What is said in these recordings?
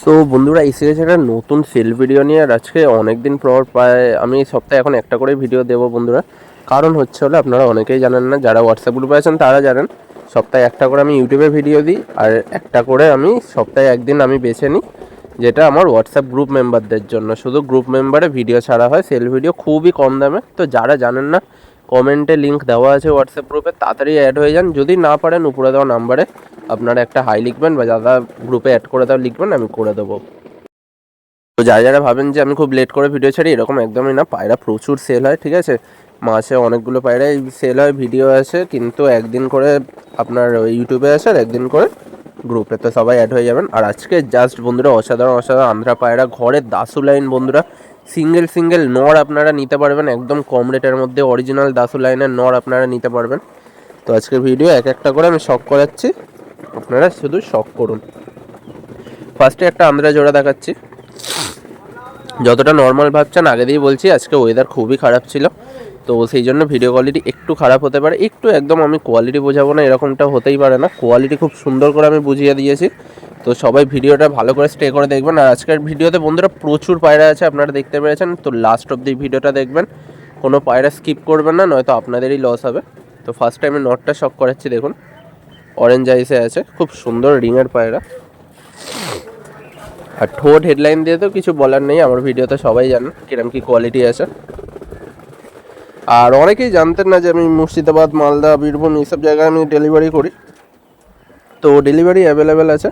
So বন্ধুরা এসে গেছে একটা নতুন সেল ভিডিও নিয়ে আর আজকে অনেক দিন পর প্রায় আমি সপ্তাহে এখন একটা করে ভিডিও দেবো বন্ধুরা। কারণ হচ্ছে হলো, আপনারা অনেকেই জানেন না, যারা হোয়াটসঅ্যাপ গ্রুপে আছেন তারা জানেন, সপ্তাহে একটা করে আমি ইউটিউবে ভিডিও দিই আর একটা করে আমি সপ্তাহে একদিন আমি বেছে নিই, যেটা আমার হোয়াটসঅ্যাপ গ্রুপ মেম্বারদের জন্য। শুধু গ্রুপ মেম্বারে ভিডিও ছাড়া হয় সেল ভিডিও খুবই কম দামে। তো যারা জানেন না কমেন্টে লিঙ্ক দেওয়া আছে হোয়াটসঅ্যাপ গ্রুপে তাড়াতাড়ি অ্যাড হয়ে যান। যদি না পারেন, উপরে দেওয়া নাম্বারে আপনারা একটা হাই লিখবেন বা যারা গ্রুপে অ্যাড করে দাও লিখবেন, আমি করে দেবো। তো যারা যারা ভাবেন যে আমি খুব লেট করে ভিডিও ছাড়ি, এরকম একদমই না। পায়রা প্রচুর সেল হয়, ঠিক আছে? মাসে অনেকগুলো পায়রাই সেল হয় ভিডিও আসে, কিন্তু একদিন করে আপনার ইউটিউবে আসে আর একদিন করে গ্রুপে তো সবাই অ্যাড হয়ে যাবেন। আর আজকে জাস্ট বন্ধুরা, অসাধারণ অসাধারণ আন্ধ্রা পায়রা ঘরের দাসু লাইন বন্ধুরা সিঙ্গেল সিঙ্গেল নর আপনারা নিতে পারবেন, একদম কম রেটের মধ্যে অরিজিনাল দাসু লাইনের নর আপনারা নিতে পারবেন। তো আজকের ভিডিও এক একটা করে আমি শখ করাচ্ছি। আপনারা শুধু শখ করুন। ফার্স্টে একটা আন্দ্রা জোড়া দেখাচ্ছি। যতটা নর্মাল ভাবছেন, আগে দিয়েই বলছি, আজকে ওয়েদার খুবই খারাপ ছিল। তো সেই জন্য ভিডিও কোয়ালিটি একটু খারাপ হতে পারে। একটু একদম আমি কোয়ালিটি বোঝাবো না, এরকমটা হতেই পারে না। কোয়ালিটি খুব সুন্দর করে আমি বুঝিয়ে দিয়েছি। তো সবাই ভিডিওটা ভালো করে স্টে করে দেখবেন। আর আজকের ভিডিওতে বন্ধুরা প্রচুর পায়রা আছে, আপনারা দেখতে পেরেছেন। তো লাস্ট অব দি ভিডিওটা দেখবেন। কোনো পায়রা স্কিপ করবেন না, নয়তো আপনাদেরই লস হবে। তো ফার্স্ট টাইমে নটটা শক করাচ্ছি, দেখুন। অরেঞ্জ আইসে আছে। খুব সুন্দর রিংয়ের পায়রা। আর ঠোঁট হেডলাইন দিয়ে তো কিছু বলার নেই, আমার ভিডিওতে সবাই জানেন কিরম কি কোয়ালিটি আছে। আর অনেকেই জানতেন না যে আমি মুর্শিদাবাদ, মালদা, বীরভূম, এইসব জায়গায় আমি ডেলিভারি করি। তো ডেলিভারি অ্যাভেলেবেল আছে।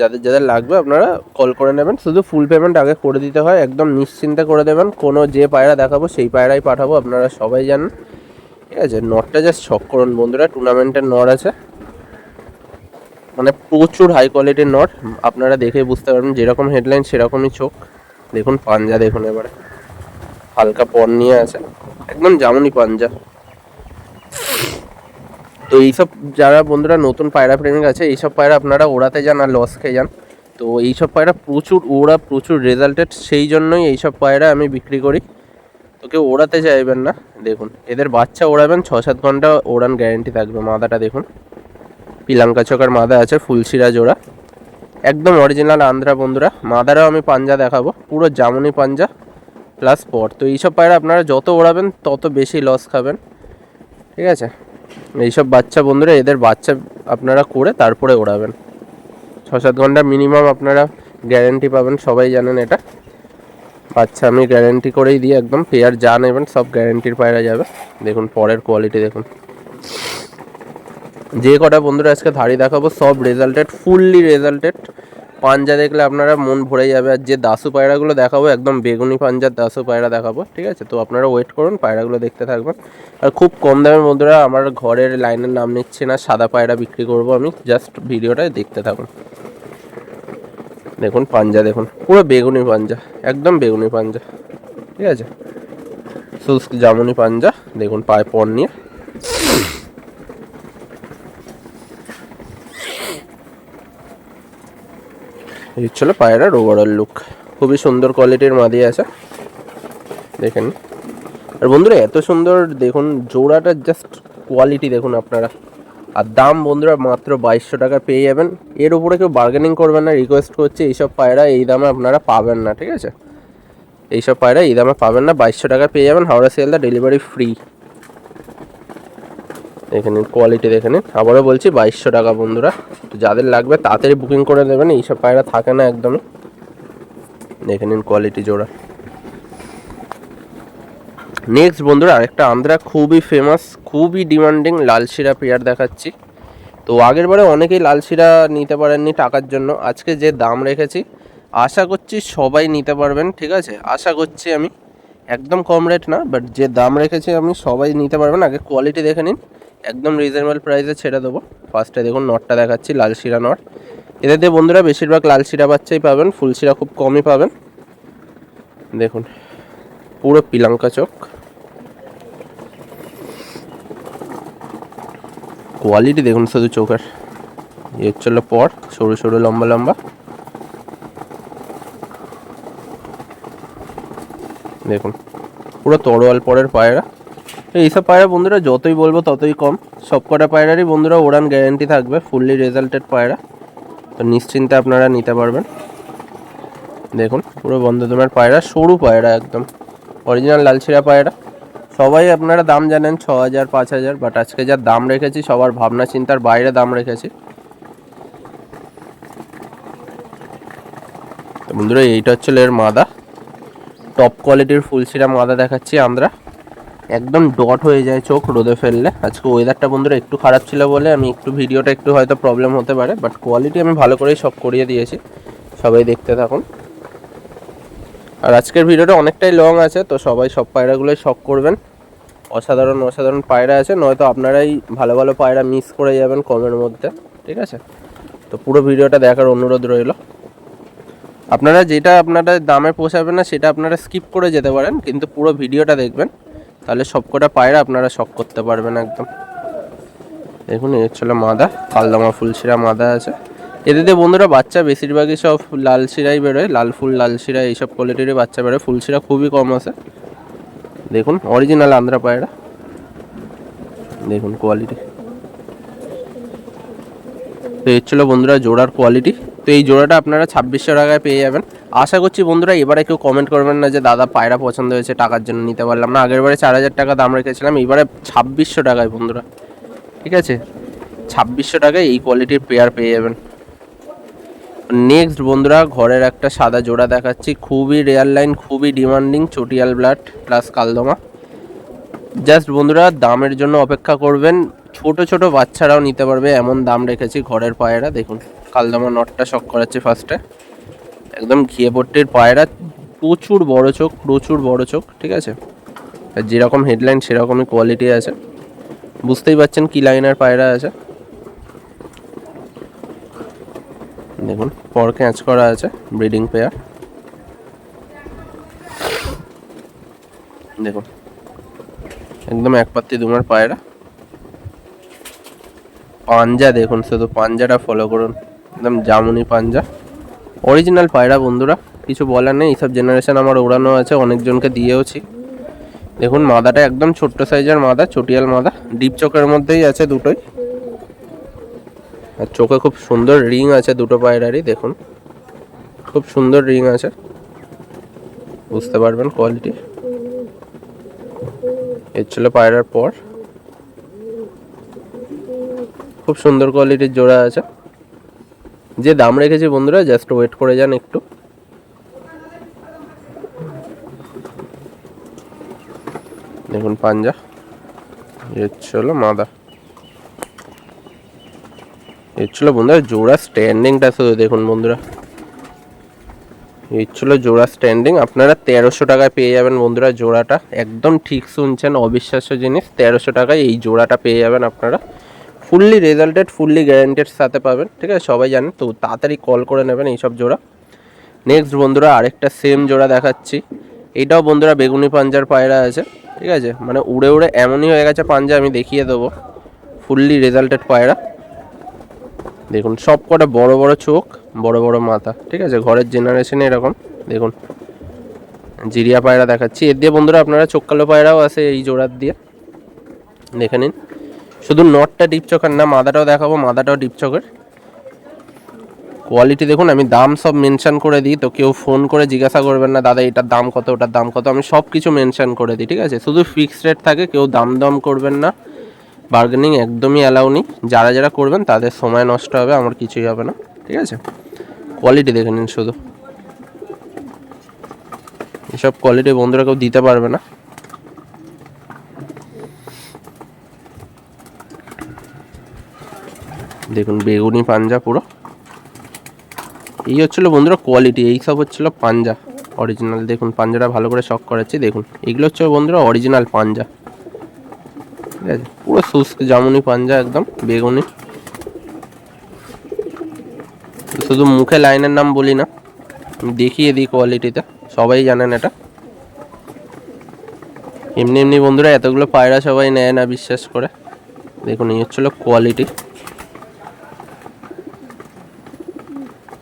যাদের যাদের লাগবে আপনারা কল করে নেবেন। শুধু ফুল পেমেন্ট আগে করে দিতে হয়, একদম নিশ্চিন্তে করে দেবেন। কোনো যে পায়রা দেখাবো, সেই পায়রাই পাঠাবো, আপনারা সবাই জানেন ঠিক আছে নটটা জাস্ট শখ করুন বন্ধুরা টুর্নামেন্টের নট আছে। মানে প্রচুর হাই কোয়ালিটির নট আপনারা দেখে বুঝতে পারবেন, যেরকম হেডলাইন সেরকমই চোখ। দেখুন পাঞ্জা, দেখুন এবারে। হালকা পন নিয়ে আছে। একদম জামুনি পাঞ্জা। তো এইসব যারা বন্ধুরা নতুন পায়রা প্রেমিক আছে, এইসব পায়রা আপনারা ওড়াতে যান আর লস খেয়ে যান। তো এইসব পায়রা প্রচুর ওড়া, প্রচুর রেজাল্টেড সেই জন্যই এইসব পায়রা আমি বিক্রি করি। তো কেউ ওড়াতে চাইবেন না, দেখুন। এদের বাচ্চা ওড়াবেন ছ সাত ঘণ্টা ওড়ান গ্যারেন্টি থাকবে মাদাটা দেখুন। পিলাঙ্কা চকার মাদা আছে, ফুলশিরা জোড়া। একদম অরিজিনাল আন্ধ্রা বন্ধুরা। মাদারাও আমি পাঞ্জা দেখাবো, পুরো জামুনি পাঞ্জা প্লাস পর তো এইসব পায়রা আপনারা যত ওড়াবেন, তত বেশি লস খাবেন। ঠিক আছে? এইসব বাচ্চা বন্ধুরা, এদের বাচ্চা আপনারা করে তারপরে ওড়াবেন। ছ সাত ঘণ্টা মিনিমাম আপনারা গ্যারেন্টি পাবেন, সবাই জানেন এটা। বাচ্চা আমি গ্যারেন্টি করেই দিই একদম, পেয়ার যা নেবেন সব গ্যারেন্টির পায়রা যাবে। দেখুন, পরের কোয়ালিটি দেখুন। যে কটা বন্ধুরা আজকে ধাড়ি দেখাবো, সব রেজাল্টেড ফুললি রেজাল্টেড পাঞ্জা দেখলে আপনারা মন ভরে যাবে। আর যে দাসু পায়রাগুলো দেখাবো, একদম বেগুনি পাঞ্জার দাসু পায়রা দেখাবো, ঠিক আছে? তো আপনারা ওয়েট করুন, পায়রাগুলো দেখতে থাকবেন। আর খুব কম দামের বন্ধুরা আমার ঘরের লাইনের নাম নিচ্ছে না, সাদা পায়রা বিক্রি করব আমি। জাস্ট ভিডিওটা দেখতে থাকুন। দেখুন, পাঞ্জা দেখুন, পুরো বেগুনি পাঞ্জা, একদম বেগুনি পাঞ্জা, ঠিক আছে? শুষ্ক জামুনি পাঞ্জা, দেখুন, পায়ে পর নিয়ে। এই হচ্ছিল পায়রার ওভারঅল লুক খুবই সুন্দর কোয়ালিটির মাদি আছে। দেখেন। আর বন্ধুরা, এত সুন্দর দেখুন, জোড়াটা জাস্ট কোয়ালিটি দেখুন আপনারা। আর দাম বন্ধুরা মাত্র বাইশশো টাকা পেয়ে যাবেন। এর উপরে কেউ বার্গেনিং করবেন না রিকোয়েস্ট করছে, এইসব পায়রা এই দামে আপনারা পাবেন না, ঠিক আছে? এইসব পায়রা এই দামে পাবেন না, বাইশশো টাকা পেয়ে যাবেন, হাওড়া শিয়ালদা ডেলিভারি ফ্রি দেখে নিন কোয়ালিটি দেখে নিন আবারও বলছি বাইশশো টাকা বন্ধুরা। তো যাদের লাগবে তাড়াতাড়ি বুকিং করে দেবেন এইসব পায়রা থাকে না একদমই। দেখে নিন কোয়ালিটি জোড়া। নেক্সট বন্ধুরা, আরেকটা আন্দ্রা খুবই ফেমাস খুবই ডিমান্ডিং লালশিরা পেয়ার দেখাচ্ছি। তো আগের বারে অনেকেই লালশিরা নিতে পারেননি টাকার জন্য। আজকে যে দাম রেখেছি, আশা করছি সবাই নিতে পারবেন, ঠিক আছে? আশা করছি আমি। একদম কম রেট না বাট যে দাম রেখেছি আমি সবাই নিতে পারবেন। আগে কোয়ালিটি দেখে নিন। একদম রিজনেবল প্রাইসে ছেড়ে দেবো। ফার্স্টে দেখুন নটটা দেখাচ্ছি, লাল শিরা নট এদের বন্ধুরা বেশিরভাগ লাল শিরা বাচ্চাই পাবেন, ফুল শিরা খুব কমই পাবেন। দেখুন, পুরো পিলাঙ্কা চোখ। কোয়ালিটি দেখুন শুধু চোখের। এ হচ্ছিল পর, সরু সরু, লম্বা লম্বা। দেখুন, পুরো তরোয়াল পরের পায়রা। এইসব পায়রা বন্ধুরা যতই বলব ততই কম। সব কটা পায়রারই বন্ধুরা ওড়ান গ্যারেন্টি থাকবে ফুললি রেজাল্টেড পায়রা। তো নিশ্চিন্তে আপনারা নিতে পারবেন। দেখুন, পুরো বন্ধদমের পায়রা, সরু পায়রা একদম। অরিজিনাল লালছিরা পায়রা। সবাই আপনারা দাম জানেন ছ হাজার পাঁচ হাজার বাট আজকে যা দাম রেখেছি, সবার ভাবনা চিন্তার বাইরে দাম রেখেছি। বন্ধুরা, এইটা হচ্ছে এর মাদা। টপ কোয়ালিটির ফুলশিরা মাদা দেখাচ্ছি আমরা। একদম ডট হয়ে যায় চোখ রোদে ফেললে। আজকে ওয়েদারটা বন্ধুরা একটু খারাপ ছিল বলে আমি একটু ভিডিওটা একটু হয়তো প্রবলেম হতে পারে বাট কোয়ালিটি আমি ভালো করেই সব করিয়ে দিয়েছি। সবাই দেখতে থাকুন। আর আজকের ভিডিওটা অনেকটাই লং আছে, তো সবাই সব পায়রাগুলোই শখ করবেন। অসাধারণ অসাধারণ পায়রা আছে, নয়তো আপনারাই ভালো ভালো পায়রা মিস করে যাবেন কমের মধ্যে, ঠিক আছে? তো পুরো ভিডিওটা দেখার অনুরোধ রইল। আপনারা যেটা আপনারা দামে পোষাবে না, সেটা আপনারা স্কিপ করে যেতে পারেন, কিন্তু পুরো ভিডিওটা দেখবেন। তাহলে সবকটা পায়রা আপনারা শখ করতে পারবেন একদম। দেখুন এর ছিল মাদা, কালদামা ফুলশিরা মাদা আছে। এদের বন্ধুরা বাচ্চা বেশিরভাগই সব লাল শিরাই বেরোয়, লাল ফুল, লাল শিরা, এইসব কোয়ালিটিরই বাচ্চা বেরোয়। ফুলশিরা খুবই কম আছে। দেখুন অরিজিনাল আন্ধ্রা পায়রা। দেখুন কোয়ালিটি তো এর ছিল বন্ধুরা জোড়ার কোয়ালিটি তো এই জোড়াটা আপনারা ছাব্বিশশো টাকায় পেয়ে যাবেন। আশা করছি বন্ধুরা, এবারে কেউ কমেন্ট করবেন না যে, দাদা, পায়রা পছন্দ হয়েছে, টাকার জন্য নিতে পারলাম না। আগের বারে চার হাজার টাকা দাম রেখেছিলাম, এবারে ছাব্বিশশো টাকায় বন্ধুরা। ঠিক আছে? ছাব্বিশশো টাকায় এই কোয়ালিটির পেয়ার পেয়ে যাবেন। নেক্সট বন্ধুরা, ঘরের একটা সাদা জোড়া দেখাচ্ছি। খুবই রেয়ার লাইন খুবই ডিমান্ডিং চটিয়াল ব্লাড প্লাস কালদমা। জাস্ট বন্ধুরা, দামের জন্য অপেক্ষা করবেন। ছোট ছোট বাচ্চারাও নিতে পারবে, এমন দাম রেখেছি ঘরের পায়রা। দেখুন, কালদমা নটটা শখ করাচ্ছি ফার্স্টে একদম ঘিয়ে পট্টির পায়রা, প্রচুর বড় চোখ, প্রচুর বড় চোখ, ঠিক আছে? যেরকম হেডলাইন সেরকমই কোয়ালিটি আছে। বুঝতেই পারছেন কি লাইনের পায়রা আছে? দেখুন পর ক্যাচ করা আছে ব্রিডিং পেয়ার দেখুন, একদম এক পাত্তি দুমার পায়রা। পাঞ্জা দেখুন, শুধু পাঞ্জাটা ফলো করুন। একদম জামুনি পাঞ্জা। অরিজিনাল পায়রা বন্ধুরা, কিছু বলার নেই, এইসব জেনারেশন আমার ওড়ানো আছে, অনেকজনকে দিয়েওছি। দেখুন, মাদাটা একদম ছোট্ট সাইজের মাদা, চটিয়াল মাদা ডিপ চোখের মধ্যেই আছে দুটোই। আর চোখে খুব সুন্দর রিং আছে দুটো পায়রারই, দেখুন। খুব সুন্দর রিং আছে। বুঝতে পারবেন কোয়ালিটি এর ছিল পায়রার পর। খুব সুন্দর কোয়ালিটির জোড়া আছে। যে দাম রেখেছি বন্ধুরা জাস্ট ওয়েট করে যান একটু। দেখুন, পাঞ্জা। এর ছিল মাদা। ছিল বন্ধুরা, জোড়া স্ট্যান্ডিংটা শুধু দেখুন বন্ধুরা। এই ছিল জোড়া স্ট্যান্ডিং আপনারা তেরোশো টাকায় পেয়ে যাবেন বন্ধুরা জোড়াটা। একদম ঠিক শুনছেন, অবিশ্বাস্য জিনিস। তেরোশো টাকায় এই জোড়াটা পেয়ে যাবেন আপনারা। ফুললি রেজাল্টেড ফুললি গ্যারান্টেড সাথে পাবেন, ঠিক আছে? সবাই জানেন, তো তাড়াতাড়ি কল করে নেবেন এইসব জোড়া। নেক্সট বন্ধুরা, আরেকটা সেম জোড়া দেখাচ্ছি। এটাও বন্ধুরা বেগুনি পাঞ্জার পায়রা আছে, ঠিক আছে? মানে উড়ে উড়ে এমনই হয়ে গেছে পাঞ্জা, আমি দেখিয়ে দেবো। ফুললি রেজাল্টেড পায়রা। দেখুন, সব কটা বড় বড় চোখ, বড় বড় মাথা, ঠিক আছে? ঘরের জেনারেশনে এরকম। দেখুন, জিরিয়া পায়রা দেখাচ্ছি। এর দিয়ে বন্ধুরা আপনারা চোখ কালো পায়রাও আছে এই জোড়ার দিয়ে। দেখে নিন। শুধু নটটা ডিপ চোখের না, মাদাটাও দেখাবো, মাদাটাও ডিপ চোখের কোয়ালিটি দেখুন, আমি দাম সব মেনশান করে দিই, তো কেউ ফোন করে জিজ্ঞাসা করবেন না, দাদা, এটার দাম কত, ওটার দাম কত? আমি সব কিছু মেনশান করে দিই, ঠিক আছে? শুধু ফিক্সড রেট থাকে, কেউ দাম দাম করবেন না। বার্গেনিং একদমই অ্যালাউ নেই। যারা যারা করবেন, তাদের সময় নষ্ট হবে, আমার কিছুই হবে না, ঠিক আছে? কোয়ালিটি দেখে নিন শুধু। এসব কোয়ালিটি বন্ধুরা কেউ দিতে পারবে না। দেখুন, বেগুনি পাঞ্জা পুরো। এই হচ্ছিল বন্ধুরা কোয়ালিটি এই সব হচ্ছিল পাঞ্জা অরিজিনাল দেখুন, পাঞ্জাটা ভালো করে শখ করাচ্ছি, দেখুন। এগুলো হচ্ছে বন্ধুরা অরিজিনাল পাঞ্জা। ঠিক আছে, পুরো শুষ্ক জামুনি পাঞ্জা একদম, বেগুনি। শুধু মুখে লাইনের নাম বলি না দেখিয়ে দিই কোয়ালিটিতে সবাই জানেন এটা। এমনি এমনি বন্ধুরা এতগুলো পায়রা সবাই নেয় না, বিশ্বাস করে। দেখুন, এই হচ্ছিল কোয়ালিটি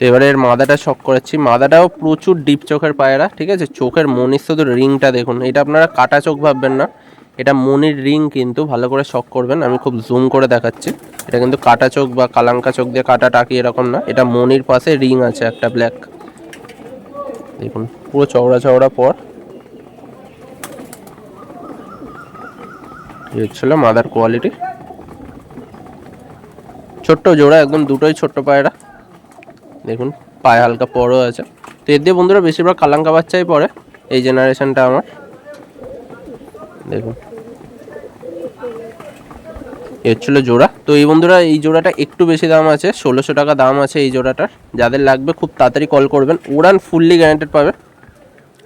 এবারে এর মাদাটা শখ করাচ্ছি মাদাটাও প্রচুর ডিপ চোখের পায়রা, ঠিক আছে? চোখের মনির শুধু রিংটা দেখুন। এটা আপনারা কাটা চোখ ভাববেন না। এটা মনির রিং কিন্তু ভালো করে শখ করবেন। আমি খুব জুম করে দেখাচ্ছি। এটা কিন্তু কাটা চোখ বা কালাঙ্কা চোখ দিয়ে কাটা টাকি এরকম না। এটা মনির পাশে রিং আছে একটা ব্ল্যাক দেখুন, পুরো চওড়া চওড়া পর। হচ্ছিল মাদার কোয়ালিটি। ছোট্ট জোড়া, একদম দুটোই ছোট্ট পায়রা। দেখুন, পায়ে হালকা পরও আছে। তো এর দিয়ে বন্ধুরা বেশিরভাগ কালাঙ্কা বাচ্চাই পড়ে এই জেনারেশনটা আমার। দেখুন। এ হচ্ছিল জোড়া। তো এই বন্ধুরা, এই জোড়াটা একটু বেশি দাম আছে, ষোলোশো টাকা দাম আছে এই জোড়াটার। যাদের লাগবে খুব তাড়াতাড়ি কল করবেন। উড়ান ফুললি গ্যারান্টেড পাবে।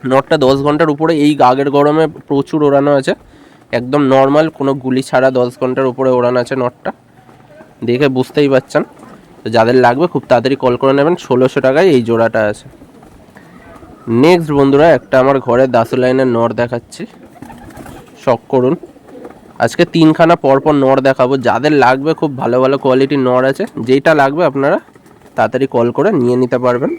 নটটা দশ ঘণ্টার উপরে, এই আগের গরমে প্রচুর ওড়ানো আছে। একদম নর্মাল কোনো গুলি ছাড়া দশ ঘণ্টার উপরে ওড়ানো আছে নটটা দেখে বুঝতেই পারছেন। তো যাদের লাগবে খুব তাড়াতাড়ি কল করে নেবেন। ষোলোশো টাকায় এই জোড়াটা আছে। নেক্সট বন্ধুরা, একটা আমার ঘরে দাসু লাইনের নর দেখাচ্ছি। শখ করুন। আজকে তিনখানা পরপর নর দেখাবো। যাদের লাগবে খুব ভালো ভালো কোয়ালিটির নর আছে, যেইটা লাগবে আপনারা তাড়াতাড়ি কল করে নিয়ে নিতে পারবেন।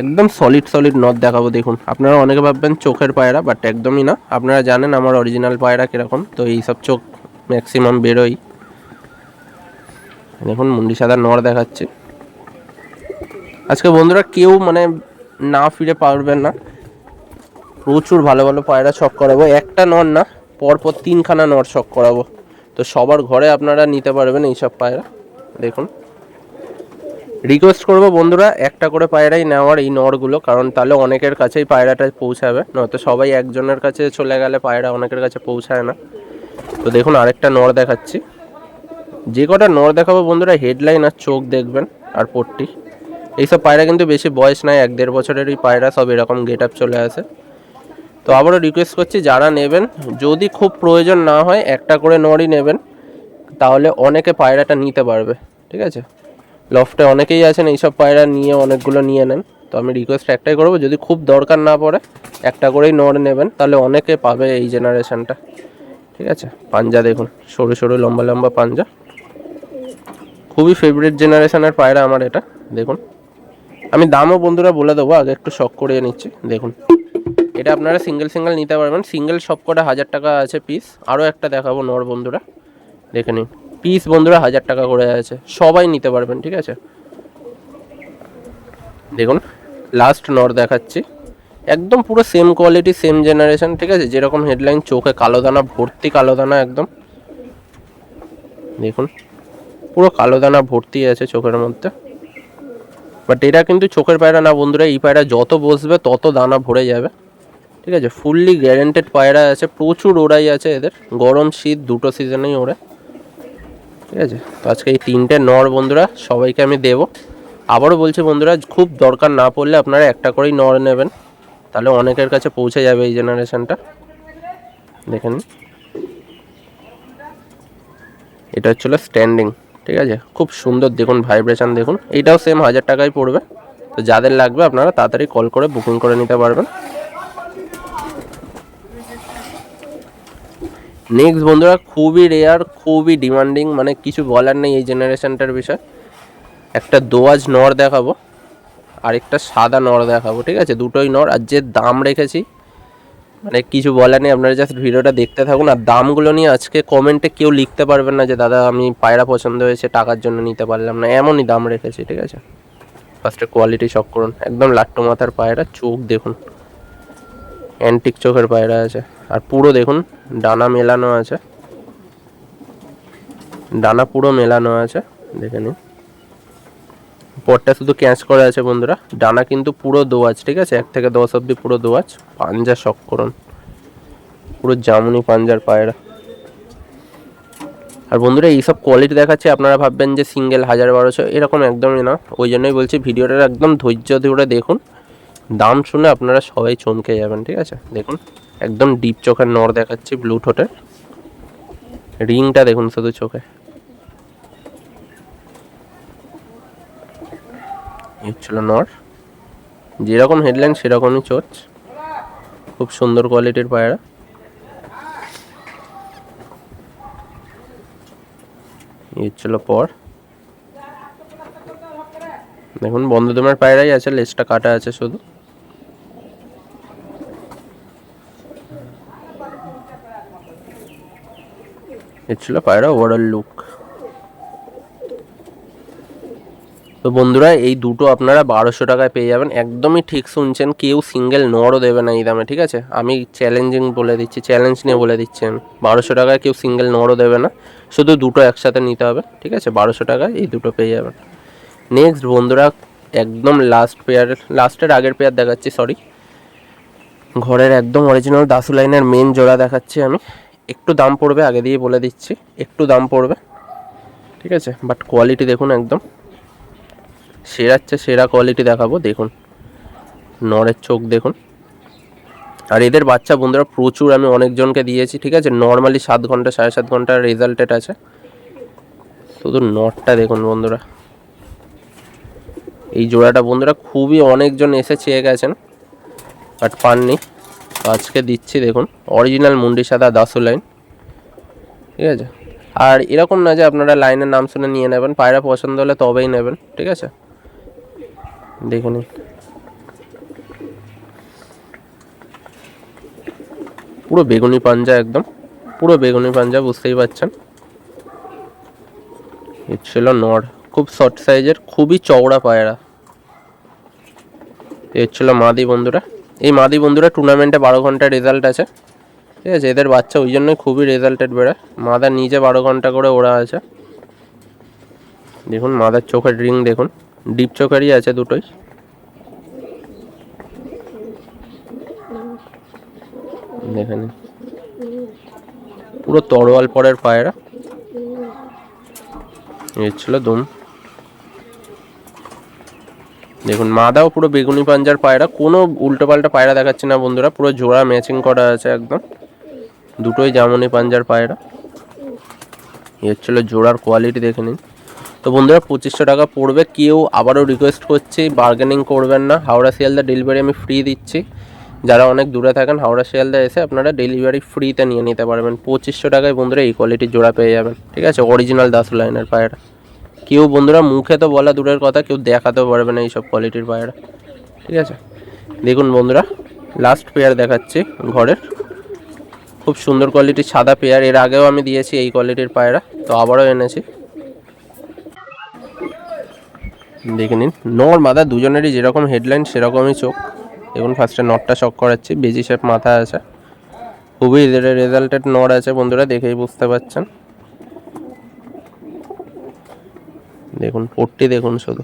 একদম সলিড সলিড নর দেখাবো, দেখুন। আপনারা অনেকে ভাববেন চোখের পায়রা বাট একদমই না। আপনারা জানেন আমার অরিজিনাল পায়রা কীরকম। তো এইসব চোখ ম্যাক্সিমাম বেরোই দেখুন, মুন্ডি সাদা নর দেখাচ্ছে। আজকে বন্ধুরা কেউ মানে না ফিরে পারবেন না। প্রচুর ভালো ভালো পায়রা ছক করাবো। একটা নর না, পরপর তিনখানা নর ছক করাবো। তো সবার ঘরে আপনারা নিতে পারবেন এইসব পায়রা। দেখুন। রিকোয়েস্ট করব বন্ধুরা, একটা করে পায়রাই নেওয়ার এই নরগুলো, কারণ তাহলে অনেকের কাছেই পায়রাটা পৌঁছাবে। নয়তো সবাই একজনের কাছে চলে গেলে পায়রা অনেকের কাছে পৌঁছায় না। তো দেখুন, আরেকটা নর দেখাচ্ছি। যে কটা নর দেখাবো বন্ধুরা হেডলাইন আর চোখ দেখবেন আর পট্টি। এইসব পায়রা কিন্তু বেশি বয়স নাই, এক দেড় বছরেরই পায়রা, সব এরকম গেট আপ চলে আসে। তো আবারও রিকোয়েস্ট করছি, যারা নেবেন, যদি খুব প্রয়োজন না হয়, একটা করে নরই নেবেন, তাহলে অনেকে পায়রাটা নিতে পারবে, ঠিক আছে? লফটে অনেকেই আছেন, এইসব পায়রা নিয়ে অনেকগুলো নিয়ে নেন। তো আমি রিকোয়েস্ট একটাই করব, যদি খুব দরকার না পড়ে, একটা করেই নর নেবেন, তাহলে অনেকে পাবে এই জেনারেশনটা ঠিক আছে? পাঞ্জা দেখুন, সরু সরু, লম্বা লম্বা পাঞ্জা। খুবই ফেভারিট জেনারেশনের পায়রা আমার এটা, দেখুন। আমি দামও বন্ধুরা বলে দেবো, আগে একটু শখ করিয়ে নিচ্ছি, দেখুন। এটা আপনারা সিঙ্গেল সিঙ্গেল নিতে পারবেন। সিঙ্গেল সব কটা হাজার টাকা আছে পিস আরও একটা দেখাবো নর বন্ধুরা। দেখে নিন। পিস বন্ধুরা হাজার টাকা করে আছে। সবাই নিতে পারবেন, ঠিক আছে? দেখুন লাস্ট নর দেখাচ্ছি। একদম পুরো সেম কোয়ালিটি সেম জেনারেশন ঠিক আছে? যেরকম হেডলাইন চোখে কালো দানা, ভর্তি কালো দানা, একদম। দেখুন। পুরো কালো দানা ভর্তি আছে চোখের মধ্যে। বাট এটা কিন্তু চোখের পায়রা না বন্ধুরা, এই পায়রা যত বসবে তত দানা ভরে যাবে। ঠিক আছে? ফুললি গ্যারেন্টেড পায়রা আছে, প্রচুর ওড়াই আছে এদের। গরম শীত, দুটো সিজনেই ওড়ে। ঠিক আছে? তো আজকে এই তিনটে নর বন্ধুরা, সবাইকে আমি দেবো। আবারও বলছি বন্ধুরা, খুব দরকার না পড়লে আপনারা একটা করেই নর নেবেন। তাহলে অনেকের কাছে পৌঁছে যাবে এই জেনারেশনটা। দেখে নিন এটা হচ্ছিল স্ট্যান্ডিং ঠিক আছে? খুব সুন্দর দেখুন ভাইব্রেশান দেখুন। এইটাও সেম হাজার টাকায় পড়বে। তো যাদের লাগবে আপনারা তাড়াতাড়ি কল করে বুকিং করে নিতে পারবেন। নেক্সট বন্ধুরা, খুবই রেয়ার খুবই ডিমান্ডিং মানে কিছু বলার নেই এই জেনারেশানটার বিষয়। একটা দোয়াজ নর দেখাবো, আরেকটা সাদা নর দেখাবো, ঠিক আছে? দুটোই নর, আর যে দাম রেখেছি মানে কিছু বলার নেই, আপনারা জাস্ট ভিডিওটা দেখতে থাকুন। আর দামগুলো নিয়ে আজকে কমেন্টে কেউ লিখতে পারবেন না যে, দাদা, আমি পায়রা পছন্দ হয়েছে, টাকার জন্য নিতে পারলাম না। এমনই দাম রেখেছি, ঠিক আছে? ফার্স্টে কোয়ালিটি শখ করুন। একদম লাট্টু মাথার পায়রা, চোখ দেখুন। অ্যান্টিক চোখের পায়রা আছে। আর পুরো দেখুন, ডানা মেলানো আছে। ডানা পুরো মেলানো আছে। দেখে নিন। পরটা শুধু ক্যাচ করে আছে বন্ধুরা। ডানা কিন্তু পুরো দোয়াজ, ঠিক আছে? এক থেকে দশ অব্দি পুরো দোয়াজ। পাঞ্জা শখ পুরো জামুনি পাঞ্জার পায়রা। আর বন্ধুরা, এইসব কোয়ালিটি দেখাচ্ছে, আপনারা ভাববেন যে সিঙ্গেল হাজার বারোশো, এরকম একদমই না। ওই জন্যই বলছি ভিডিওটা একদম ধৈর্য ধরে দেখুন। দাম শুনে আপনারা সবাই চমকে যাবেন, ঠিক আছে? দেখুন, একদম ডিপ চোখের নর দেখাচ্ছি ব্লু ঠোঁটের। রিংটা দেখুন শুধু চোখে। হচ্ছিল নর। যেরকম হেডলাইন সেরকমই চোচ। খুব সুন্দর কোয়ালিটির পায়রা। হচ্ছিল পর। দেখুন বন্ধুদমের পায়রাই আছে লেজটা কাটা আছে শুধু। এ ছিল পায়রা ওভারঅল লুক তো বন্ধুরা, এই দুটো আপনারা বারোশো টাকায় পেয়ে যাবেন। একদমই ঠিক শুনছেন, কেউ সিঙ্গেল নড়ও দেবে না এই দামে, ঠিক আছে? আমি চ্যালেঞ্জিং বলে দিচ্ছি চ্যালেঞ্জ নিয়ে বলে দিচ্ছি আমি। বারোশো টাকায় কেউ সিঙ্গেল নড়ও দেবে না, শুধু দুটো একসাথে নিতে হবে, ঠিক আছে? বারোশো টাকায় এই দুটো পেয়ে যাবেন। নেক্সট বন্ধুরা, একদম লাস্ট পেয়ার লাস্টের আগের পেয়ার দেখাচ্ছি সরি ঘরের একদম অরিজিনাল দাসু লাইনের মেন জোড়া দেখাচ্ছি আমি। একটু দাম পড়বে, আগে দিয়ে বলে দিচ্ছি, একটু দাম পড়বে, ঠিক আছে? বাট কোয়ালিটি দেখুন একদম। সেরার চেয়ে সেরা কোয়ালিটি দেখাবো, দেখুন। নরের চোখ দেখুন। আর এদের বাচ্চা বন্ধুরা, প্রচুর আমি অনেকজনকে দিয়েছি, ঠিক আছে? নর্মালি সাত ঘণ্টা, সাড়ে সাত ঘণ্টার রেজাল্টেড আছে। শুধু নটটা দেখুন বন্ধুরা। এই জোড়াটা বন্ধুরা, খুবই অনেকজন এসে চেয়ে গেছেন বাট পাননি। আজকে দিচ্ছি, দেখুন। অরিজিনাল মুন্ডি সাদা দাসু লাইন ঠিক আছে? আর এরকম না যে আপনারা লাইনের নাম শুনে নিয়ে নেবেন, পায়রা পছন্দ হলে তবেই নেবেন, ঠিক আছে? দেখে নিন পুরো বেগুনি পাঞ্জা একদম। পুরো বেগুনি পাঞ্জা বুঝতেই পারছেন। ছিল নর। খুব শর্ট সাইজের খুবই চওড়া পায়রা। এ ছিল মাদি বন্ধুরা। এই মাদি বন্ধুরা টুর্নামেন্টে বারো ঘণ্টা রেজাল্ট আছে। ঠিক আছে, এদের বাচ্চা ওই জন্যই খুবই রেজাল্টেড বেড়ায় মাদার নিজে বারো ঘণ্টা করে ওরা আছে। দেখুন, মাদার চোখের রিং দেখুন। ডিপ চোখেরই আছে দুটোই। দেখে নিন পুরো তরোয়াল পরের পায়রা। এই ছিল দুম। দেখুন, মাদাও পুরো বেগুনি পাঞ্জার পায়রা। কোনো উল্টোপাল্টা পায়রা দেখাচ্ছে না বন্ধুরা, পুরো জোড়া ম্যাচিং করা আছে একদম। দুটোই জামনি পাঞ্জার পায়রা। এই হচ্ছিল জোড়ার কোয়ালিটি দেখে নিন। তো বন্ধুরা পঁচিশশো টাকা পড়বে। কেউ আবারও রিকোয়েস্ট করছি বার্গেনিং করবেন না। হাওড়া শিয়ালদা ডেলিভারি আমি ফ্রি দিচ্ছি। যারা অনেক দূরে থাকেন, হাওড়া শিয়ালদা এসে আপনারা ডেলিভারি ফ্রিতে নিয়ে নিতে পারবেন। পঁচিশশো টাকায় বন্ধুরা এই কোয়ালিটির জোড়া পেয়ে যাবেন। ঠিক আছে? অরিজিনাল দাস লাইনের পায়রা। কেউ বন্ধুরা মুখে তো বলা দূরের কথা, কেউ দেখাতেও পারবে না এইসব কোয়ালিটির পায়রা। ঠিক আছে? দেখুন বন্ধুরা লাস্ট পেয়ার দেখাচ্ছি ঘরের। খুব সুন্দর কোয়ালিটির সাদা পেয়ার এর আগেও আমি দিয়েছি এই কোয়ালিটির পায়রা। তো আবারও এনেছি। দেখে নিন। নর মাথা দুজনেরই যেরকম হেডলাইন সেরকমই চোখ। দেখুন ফার্স্টে নটটা শক করাচ্ছি, বেজি শেপ মাথা আছে। খুবই রেজাল্টেড নর আছে বন্ধুরা, দেখেই বুঝতে পারছেন দেখুন, পোটটি দেখুন শুধু।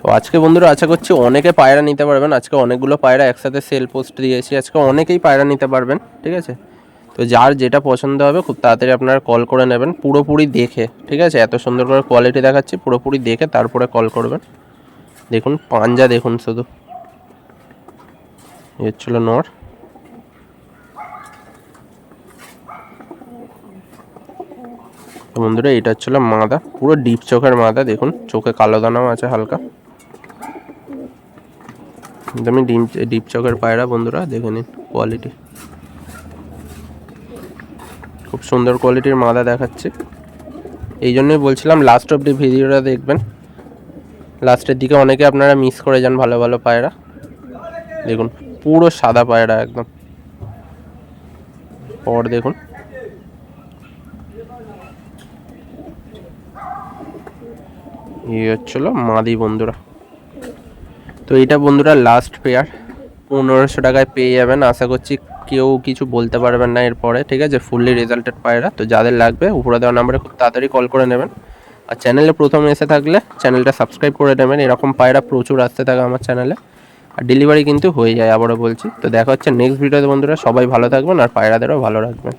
তো আজকে বন্ধুরা, আশা করছি অনেকে পায়রা নিতে পারবেন। আজকে অনেকগুলো পায়রা একসাথে সেল পোস্ট দিয়েছি। আজকে অনেকেই পায়রা নিতে পারবেন, ঠিক আছে? তো যার যেটা পছন্দ হবে খুব তাড়াতাড়ি আপনারা কল করে নেবেন, পুরোপুরি দেখে, ঠিক আছে? এত সুন্দর করে কোয়ালিটি দেখাচ্ছি, পুরোপুরি দেখে তারপরে কল করবেন। দেখুন, পাঞ্জা দেখুন শুধু। হচ্ছিল নর। বন্ধুরা, এটা হচ্ছিল মাদা, পুরো ডিপ চোখের মাদা, দেখুন, চোখে কালো দানাও আছে হালকা। একদমই ডিম ডিপ চোখের পায়রা বন্ধুরা, দেখে নিন কোয়ালিটি খুব সুন্দর কোয়ালিটির মাদা দেখাচ্ছে। এই জন্যই বলছিলাম লাস্ট অব্দি ভিডিওটা দেখবেন। লাস্টের দিকে অনেকে আপনারা মিস করে যান ভালো ভালো পায়রা। দেখুন, পুরো সাদা পায়রা একদম। পর দেখুন। এই হচ্ছিল মাদি বন্ধুরা। তো এটা বন্ধুরা লাস্ট পেয়ার পনেরোশো টাকায় পেয়ে যাবেন। আশা করছি কেউ কিছু বলতে পারবেন না এরপরে, ঠিক আছে? ফুললি রেজাল্টেড পায়রা। তো যাদের লাগবে, উপরে দেওয়া নাম্বারে খুব তাড়াতাড়ি কল করে নেবেন। আর চ্যানেলে প্রথম এসে থাকলে চ্যানেলটা সাবস্ক্রাইব করে নেবেন। এরকম পায়রা প্রচুর আসতে থাকে আমার চ্যানেলে আর ডেলিভারি কিন্তু হয়ে যায়, আবারও বলছি। তো দেখা হচ্ছে নেক্সট ভিডিওতে বন্ধুরা। সবাই ভালো থাকবেন আর পায়রাদেরও ভালো রাখবেন।